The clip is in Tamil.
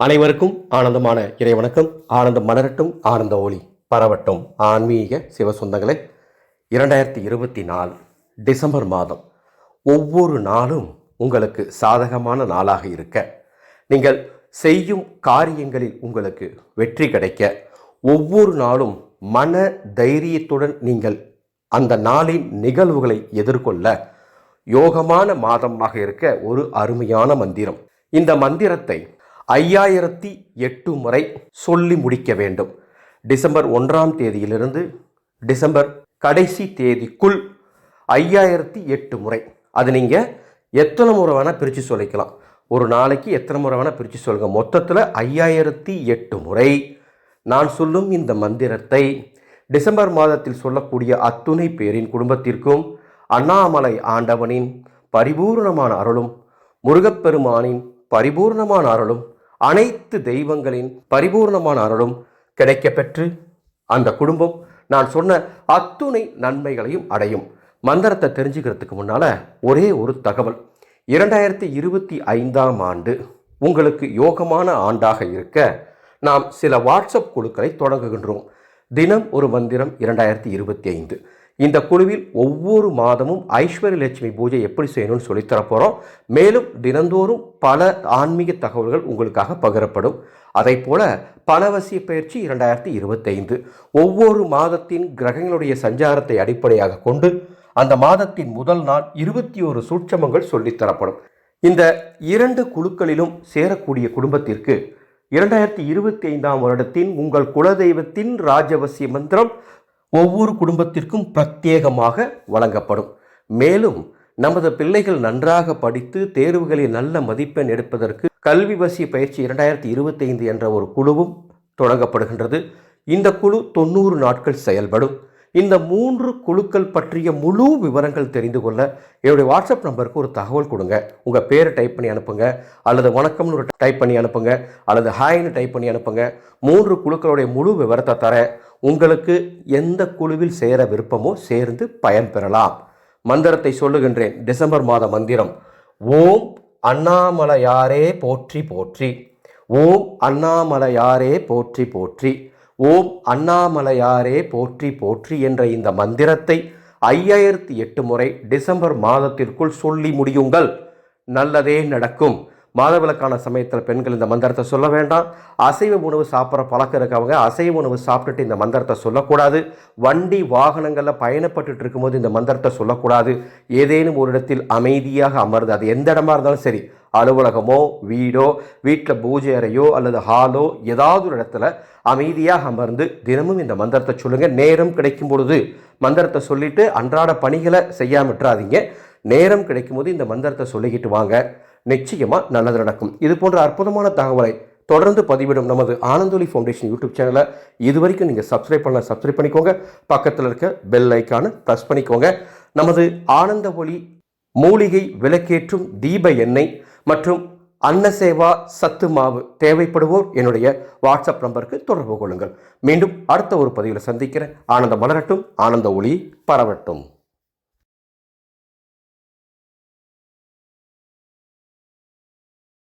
அனைவருக்கும் ஆனந்தமான இறை வணக்கம் ஆனந்தம் மலரட்டும் ஆனந்த ஒளி பரவட்டும். ஆன்மீக சிவசொந்தங்களே இரண்டாயிரத்தி இருபத்தி நாலு டிசம்பர் மாதம் ஒவ்வொரு நாளும் உங்களுக்கு சாதகமான நாளாக இருக்க நீங்கள் செய்யும் காரியங்களில் உங்களுக்கு வெற்றி கிடைக்க ஒவ்வொரு நாளும் மன தைரியத்துடன் நீங்கள் அந்த நாளின் நிகழ்வுகளை எதிர்கொள்ள யோகமான மாதமாக இருக்க ஒரு அருமையான மந்திரம். இந்த மந்திரத்தை ஐயாயிரத்தி எட்டு முறை சொல்லி முடிக்க வேண்டும். டிசம்பர் ஒன்றாம் தேதியிலிருந்து டிசம்பர் கடைசி தேதிக்குள் ஐயாயிரத்தி எட்டு முறை. அது நீங்கள் எத்தனை முறை வேணால் பிரித்து சொல்லிக்கலாம். ஒரு நாளைக்கு எத்தனை முறை வேணால் பிரித்து சொல்லுங்கள் மொத்தத்தில் ஐயாயிரத்தி எட்டு முறை நான் சொல்லும் இந்த மந்திரத்தை டிசம்பர் மாதத்தில் சொல்லக்கூடிய அத்துணை பேரின் குடும்பத்திற்கும் அண்ணாமலை ஆண்டவனின் பரிபூர்ணமான அருளும் முருகப்பெருமானின் பரிபூர்ணமான அருளும் அனைத்து தெய்வங்களின் பரிபூர்ணமான அருளும் கிடைக்கப்பெற்று அந்த குடும்பம் நான் சொன்ன அத்துணை நன்மைகளையும் அடையும். மந்திரத்தை தெரிஞ்சுக்கிறதுக்கு முன்னால் ஒரே ஒரு தகவல். இரண்டாயிரத்தி இருபத்தி ஐந்தாம் ஆண்டு உங்களுக்கு யோகமான ஆண்டாக இருக்க நாம் சில வாட்ஸ்அப் குழுக்களை தொடங்குகின்றோம். தினம் ஒரு மந்திரம் இரண்டாயிரத்தி இருபத்தி ஐந்து. இந்த குழுவில் ஒவ்வொரு மாதமும் ஐஸ்வர்ய லட்சுமி பூஜை எப்படி செய்யணும்னு சொல்லித்தரப்போகிறோம் மேலும் தினந்தோறும் பல ஆன்மீக தகவல்கள் உங்களுக்காக பகிரப்படும். அதை போல பணவசிய பயிற்சி இரண்டாயிரத்தி இருபத்தைந்து. ஒவ்வொரு மாதத்தின் கிரகங்களுடைய சஞ்சாரத்தை அடிப்படையாக கொண்டு அந்த மாதத்தின் முதல் நாள் இருபத்தி ஒரு சூட்சமங்கள் சொல்லித்தரப்படும் இந்த இரண்டு குழுக்களிலும் சேரக்கூடிய குடும்பத்திற்கு இரண்டாயிரத்தி இருபத்தி ஐந்தாம் வருடத்தின் உங்கள் குலதெய்வத்தின் ராஜவசிய மந்திரம் ஒவ்வொரு குடும்பத்திற்கும் பிரத்யேகமாக வழங்கப்படும். மேலும் நமது பிள்ளைகள் நன்றாக படித்து தேர்வுகளில் நல்ல மதிப்பெண் எடுப்பதற்கு கல்வி வசிய பயிற்சி இரண்டாயிரத்தி இருபத்தைந்து என்ற ஒரு குழுவும் தொடங்கப்படுகின்றது. இந்த குழு தொண்ணூறு நாட்கள் செயல்படும். இந்த மூன்று குழுக்கள் பற்றிய முழு விவரங்கள் தெரிந்து கொள்ள என்னுடைய வாட்ஸ்அப் நம்பருக்கு ஒரு தகவல் கொடுங்க. உங்கள் பேரை டைப் பண்ணி அனுப்புங்க அல்லது வணக்கம்னு ஒரு டைப் பண்ணி அனுப்புங்க அல்லது ஹாய்னு டைப் பண்ணி அனுப்புங்க. மூன்று குழுக்களுடைய முழு விவரத்தை தரேன் உங்களுக்கு எந்த குழுவில் சேர விருப்பமோ சேர்ந்து பயன் பெறலாம். மந்திரத்தை சொல்லுகின்றேன். டிசம்பர் மாத மந்திரம். ஓம் அண்ணாமலையாரே போற்றி போற்றி. ஓம் அண்ணாமலையாரே போற்றி போற்றி. ஓம் அண்ணாமலையாரே போற்றி போற்றி என்ற இந்த மந்திரத்தை ஐயாயிரத்தி எட்டு முறை டிசம்பர் மாதத்திற்குள் சொல்லி முடியுங்கள். நல்லதே நடக்கும். மாதவிலக்கான சமயத்தில் பெண்கள் இந்த மந்திரத்தை சொல்ல வேண்டாம். அசைவ உணவு சாப்பிட்ற பழக்கம் இருக்கவங்க அசைவ உணவு சாப்பிட்டுட்டு இந்த மந்திரத்தை சொல்லக்கூடாது. வண்டி வாகனங்களில் பயணப்பட்டு இருக்கும்போது இந்த மந்திரத்தை சொல்லக்கூடாது. ஏதேனும் ஒரு இடத்தில் அமைதியாக அமர்ந்து அது எந்த இடமா இருந்தாலும் சரி அலுவலகமோ வீடோ வீட்டில் பூஜை அறையோ அல்லது ஹாலோ ஏதாவது ஒரு இடத்துல அமைதியாக அமர்ந்து தினமும் இந்த மந்திரத்தை சொல்லுங்கள் நேரம் கிடைக்கும் பொழுது மந்திரத்தை சொல்லிட்டு அன்றாட பணிகளை செய்யாம விட்டுறாதீங்க. நேரம் கிடைக்கும் போது இந்த மந்திரத்தை சொல்லிக்கிட்டு வாங்க. நிச்சயமாக நல்லது நடக்கும். இது போன்ற அற்புதமான தகவலை தொடர்ந்து பதிவிடும் நமது ஆனந்தொலி ஃபவுண்டேஷன் யூடியூப் சேனலை இது வரைக்கும் நீங்கள் சப்ஸ்கிரைப் பண்ண சப்ஸ்கிரைப் பண்ணிக்கோங்க. பக்கத்தில் இருக்க பெல் ஐக்கானு ப்ரெஸ் பண்ணிக்கோங்க. நமது ஆனந்த ஒளி மூலிகை விளக்கேற்றும் தீப எண்ணெய் மற்றும் அன்னசேவா சத்து மாவு தேவைப்படுவோர் என்னுடைய வாட்ஸ்அப் நம்பருக்கு தொடர்பு கொள்ளுங்கள். மீண்டும் அடுத்த ஒரு பதிவில் சந்திக்கிறேன். ஆனந்த மலரட்டும் ஆனந்த ஒளி பரவட்டும்.